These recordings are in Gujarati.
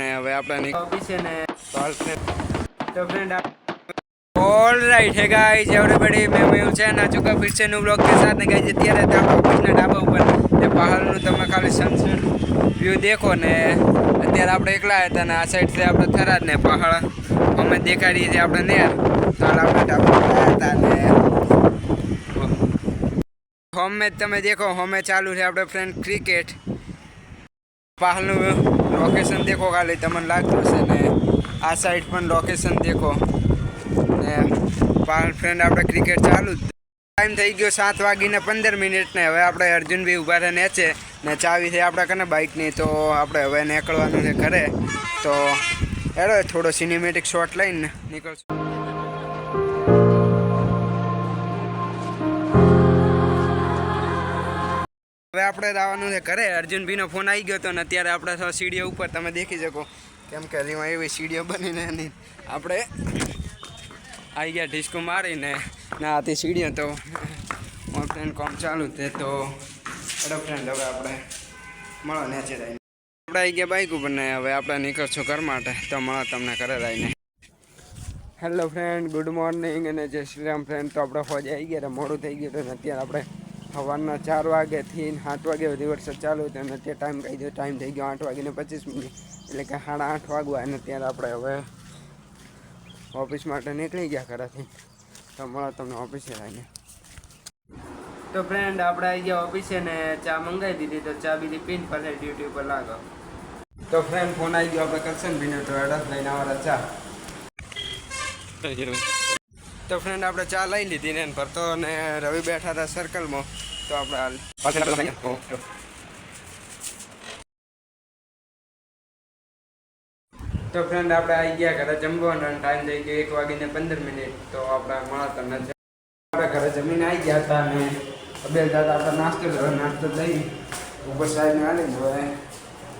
અને હવે આપણે મેં છે આપણે પહાડનું તમે ખાલી સનસેટ વ્યૂ દેખો ને. અત્યારે આપણે એકલા હતા ને આ સાઈડ છે આપણે થરાદ ને પહાડ. અમે દેખાડીએ છીએ આપણે નેર. આપણે ઢાબા હતા ને. હોમે તમે દેખો હોમે ચાલુ છે આપણે ફ્રેન્ડ ક્રિકેટ પહાડનું લોકેશન દેખો ખાલી, તમને લાગતું હશે ને? આ સાઈડ પણ લોકેશન દેખો. ને પાલ ફ્રેન્ડ આપણે ક્રિકેટ ચાલુ ટાઈમ થઈ ગયો સાત વાગીને પંદર મિનિટ ને. હવે આપણે અર્જુનભાઈ ઊભા રહીને નેચે ને ચાવી છે આપણા કને બાઇકની તો આપણે હવે નીકળવાનું છે ઘરે. તો હેડો, થોડો સિનેમેટિક શોટ લઈને નીકળશું. આપણે આવવાનું છે. ઘરે અર્જુનભાઈનો ફોન આવી ગયો હતો ને અત્યારે આપણે સીડીઓ ઉપર તમે દેખી શકો. કેમ કે હજી એવી સીડીઓ બનીને એની આપણે આવી ગયા ડિસ્કો મારીને ના આથી સીડીઓ તો ફ્રેન્ડ કોમ ચાલુ છે તો ફ્રેન્ડ હવે આપણે મળો નેચે રહીને આપણે આવી ગયા બાઇક ઉપર ને હવે આપણે નીકળશું ઘર માટે. તો મળો તમને ઘરે રહીને. હેલો ફ્રેન્ડ ગુડ મોર્નિંગ અને જય શ્રી રામ ફ્રેન્ડ તો આપણે ફોજ આવી ગયા મોડું થઈ ગયું હતું અત્યારે આપણે સવારના ચાર વાગ્યાથી સાત વાગે સુધી વરસાદ ચાલુ હતો અને તે ટાઈમ કહી દો ટાઈમ થઈ ગયો આઠ વાગીને પચીસ મિનિટ. એટલે કે સાડા આઠ વાગવા અને ત્યારે આપણે હવે ઓફિસ માટે નીકળી ગયા ઘરેથી. તો મળો તમને ઓફિસે આવીને તો ફ્રેન્ડ આપણે આવી ગયા ઓફિસે ને ચા મંગાવી દીધી, તો ચા બીજી પીન પાસે ડ્યુટી ઉપર લાગો. તો ફ્રેન્ડ ફોન આવી ગયો, આપણે કરશન ભીને તો એડ્રેસ લઈને આવવાના ચા. તો ફ્રેન્ડ આપણે ચા લઈ લીધી ને ભરતો અને રવિ બેઠા હતા સર્કલમાં તો આપણે તો ફ્રેન્ડ આપણે આવી ગયા ઘરે જમવાનો ટાઈમ થઈ ગયો એક વાગીને પંદર મિનિટ. તો આપણે મળા તમને આપણે ઘરે જમીને આવી ગયા હતા અને બે દાદા આપણે નાસ્તો કર્યો નાસ્તો લઈ. ઉપર સાહેબને આવીને હવે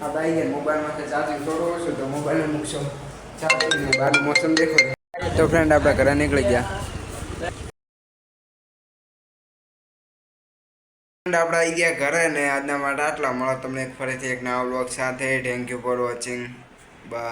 આપણે આવી ગયા. મોબાઈલમાંથી ચાર્જિંગ થોડું ઓછું તો મોબાઈલને મૂકશો. ચાર્જિંગ બહારનું મોસમ દેખો તો ફ્રેન્ડ આપણે ઘરે નીકળી ગયા. આપણે આવી ગયા ઘરે ને આજના માટે આટલા મળો તમને ફરીથી એક નવા બ્લોગ સાથે. Thank you for watching bye